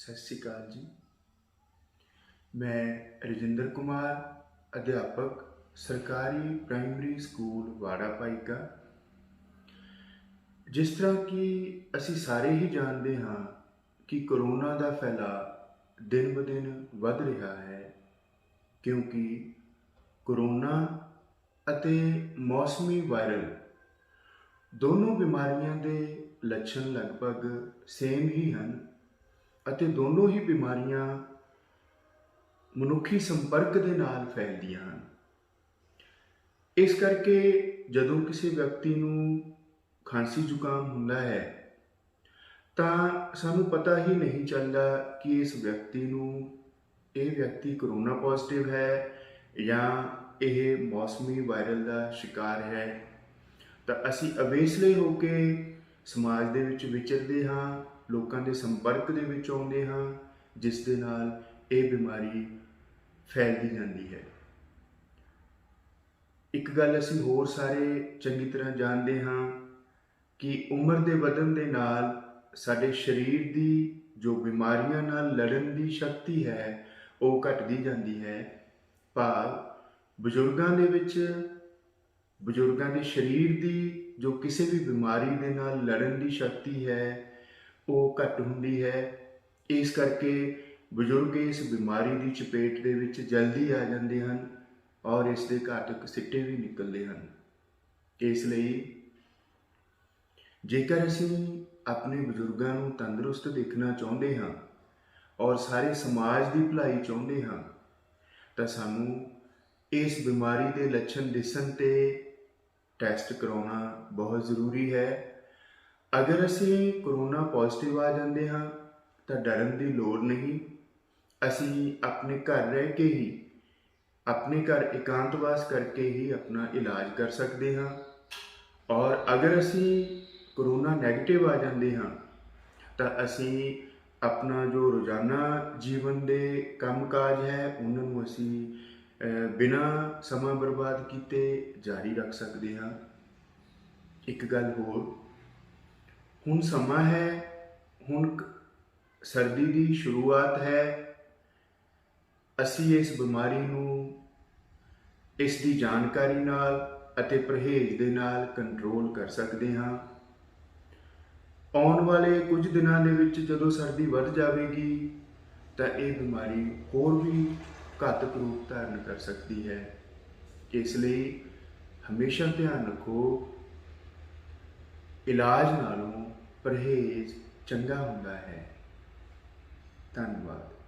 ਸਤਿ ਸ਼੍ਰੀ ਅਕਾਲ ਜੀ। ਮੈਂ ਰਜਿੰਦਰ ਕੁਮਾਰ, ਅਧਿਆਪਕ, ਸਰਕਾਰੀ ਪ੍ਰਾਇਮਰੀ ਸਕੂਲ ਵਾੜਾ ਭਾਈਕਾ ਜਿਸ ਤਰ੍ਹਾਂ ਕਿ ਅਸੀਂ ਸਾਰੇ ਹੀ ਜਾਣਦੇ ਹਾਂ ਕਿ ਕਰੋਨਾ ਦਾ ਫੈਲਾਅ ਦਿਨ ਬ ਦਿਨ ਵੱਧ ਰਿਹਾ ਹੈ, ਕਿਉਂਕਿ ਕਰੋਨਾ ਅਤੇ ਮੌਸਮੀ ਵਾਇਰਲ ਦੋਨੋਂ ਬਿਮਾਰੀਆਂ ਦੇ ਲੱਛਣ ਲਗਭਗ ਸੇਮ ਹੀ ਹਨ। ਅਤੇ ਦੋਨੋਂ ਹੀ ਬਿਮਾਰੀਆਂ ਮਨੁੱਖੀ ਸੰਪਰਕ ਦੇ ਨਾਲ ਫੈਲਦੀਆਂ ਹਨ। ਇਸ ਕਰਕੇ ਜਦੋਂ ਕਿਸੇ ਵਿਅਕਤੀ ਨੂੰ ਖਾਂਸੀ ਜ਼ੁਕਾਮ ਹੁੰਦਾ ਹੈ, ਤਾਂ ਸਾਨੂੰ ਪਤਾ ਹੀ ਨਹੀਂ ਚੱਲਦਾ ਕਿ ਇਸ ਵਿਅਕਤੀ ਨੂੰ ਇਹ ਵਿਅਕਤੀ ਕਰੋਨਾ ਪੋਜ਼ਿਟਿਵ ਹੈ ਜਾਂ ਇਹ ਮੌਸਮੀ ਵਾਇਰਲ ਦਾ ਸ਼ਿਕਾਰ ਹੈ। ਤਾਂ ਅਸੀਂ ਅਵੇਸਲੇ ਹੋ ਕੇ ਸਮਾਜ ਦੇ ਵਿੱਚ ਵਿਚਰਦੇ ਹਾਂ ਲੋਕਾਂ ਦੇ ਸੰਪਰਕ ਦੇ ਵਿੱਚ ਆਉਂਦੇ ਹਾਂ, ਜਿਸ ਦੇ ਨਾਲ ਇਹ ਬਿਮਾਰੀ ਫੈਲਦੀ ਜਾਂਦੀ ਹੈ। ਇੱਕ ਗੱਲ ਅਸੀਂ ਹੋਰ ਸਾਰੇ ਚੰਗੀ ਤਰ੍ਹਾਂ ਜਾਣਦੇ ਹਾਂ ਕਿ ਉਮਰ ਦੇ ਵਧਣ ਦੇ ਨਾਲ ਸਾਡੇ ਸਰੀਰ ਦੀ ਜੋ ਬਿਮਾਰੀਆਂ ਨਾਲ ਲੜਨ ਦੀ ਸ਼ਕਤੀ ਹੈ, ਉਹ ਘਟਦੀ ਜਾਂਦੀ ਹੈ। ਭਾਵ ਬਜ਼ੁਰਗਾਂ ਦੇ ਵਿੱਚ ਬਜ਼ੁਰਗਾਂ ਦੇ ਸਰੀਰ ਦੀ ਜੋ ਕਿਸੇ ਵੀ ਬਿਮਾਰੀ ਦੇ ਨਾਲ ਲੜਨ ਦੀ ਸ਼ਕਤੀ ਹੈ ਉਹ ਘੱਟ ਹੁੰਦੀ ਹੈ। ਇਸ ਕਰਕੇ ਬਜ਼ੁਰਗ ਇਸ ਬਿਮਾਰੀ ਦੀ ਚਪੇਟ ਦੇ ਵਿੱਚ ਜਲਦੀ ਆ ਜਾਂਦੇ ਹਨ ਔਰ ਇਸ ਦੇ ਘਾਤਕ ਸਿੱਟੇ ਵੀ ਨਿਕਲਦੇ ਹਨ। ਇਸ ਲਈ ਜੇਕਰ ਅਸੀਂ ਆਪਣੇ ਬਜ਼ੁਰਗਾਂ ਨੂੰ ਤੰਦਰੁਸਤ ਦੇਖਣਾ ਚਾਹੁੰਦੇ ਹਾਂ ਔਰ ਸਾਰੇ ਸਮਾਜ ਦੀ ਭਲਾਈ ਚਾਹੁੰਦੇ ਹਾਂ, ਤਾਂ ਸਾਨੂੰ ਇਸ ਬਿਮਾਰੀ ਦੇ ਲੱਛਣ ਦਿਸਣ ਤੇ ਟੈਸਟ ਕਰਾਉਣਾ ਬਹੁਤ ਜ਼ਰੂਰੀ ਹੈ। ਅਗਰ ਅਸੀਂ ਕਰੋਨਾ ਪੋਜ਼ਿਟਿਵ ਆ ਜਾਂਦੇ ਹਾਂ, ਤਾਂ ਡਰਨ ਦੀ ਲੋੜ ਨਹੀਂ। ਅਸੀਂ ਆਪਣੇ ਘਰ ਰਹਿ ਕੇ ਹੀ, ਆਪਣੇ ਘਰ ਇਕਾਂਤਵਾਸ ਕਰਕੇ ਹੀ ਆਪਣਾ ਇਲਾਜ ਕਰ ਸਕਦੇ ਹਾਂ। ਔਰ ਅਗਰ ਅਸੀਂ ਕਰੋਨਾ 네ਗੇਟਿਵ ਆ ਜਾਂਦੇ ਹਾਂ, ਤਾਂ ਅਸੀਂ ਆਪਣਾ ਜੋ ਰੋਜ਼ਾਨਾ ਜੀਵਨ ਦੇ ਕੰਮਕਾਜ ਹੈ, ਉਹਨਾਂ ਨੂੰ ਅਸੀਂ ਬਿਨਾ ਸਮਾਂ ਬਰਬਾਦ ਕੀਤੇ ਜਾਰੀ ਰੱਖ ਸਕਦੇ ਹਾਂ। ਇੱਕ ਗੱਲ ਹੋਰ ਹੁਣ ਸਮਾਂ ਹੈ, ਹੁਣ ਸਰਦੀ ਦੀ ਸ਼ੁਰੂਆਤ ਹੈ। ਅਸੀਂ ਇਸ ਬਿਮਾਰੀ ਨੂੰ ਇਸ ਦੀ ਜਾਣਕਾਰੀ ਨਾਲ ਅਤੇ ਪਰਹੇਜ਼ ਦੇ ਨਾਲ ਕੰਟਰੋਲ ਕਰ ਸਕਦੇ ਹਾਂ। ਆਉਣ ਵਾਲੇ ਕੁਝ ਦਿਨਾਂ ਦੇ ਵਿੱਚ ਜਦੋਂ ਸਰਦੀ ਵੱਧ ਜਾਵੇਗੀ, ਤਾਂ ਇਹ ਬਿਮਾਰੀ ਹੋਰ ਵੀ ਘਾਤਕ ਰੂਪ ਧਾਰਨ ਕਰ ਸਕਦੀ ਹੈ। ਇਸ ਲਈ ਹਮੇਸ਼ਾ ਧਿਆਨ ਰੱਖੋ, ਇਲਾਜ ਨਾਲੋਂ ਪਰਹੇਜ਼ ਚੰਗਾ ਹੁੰਦਾ ਹੈ। ਧੰਨਵਾਦ।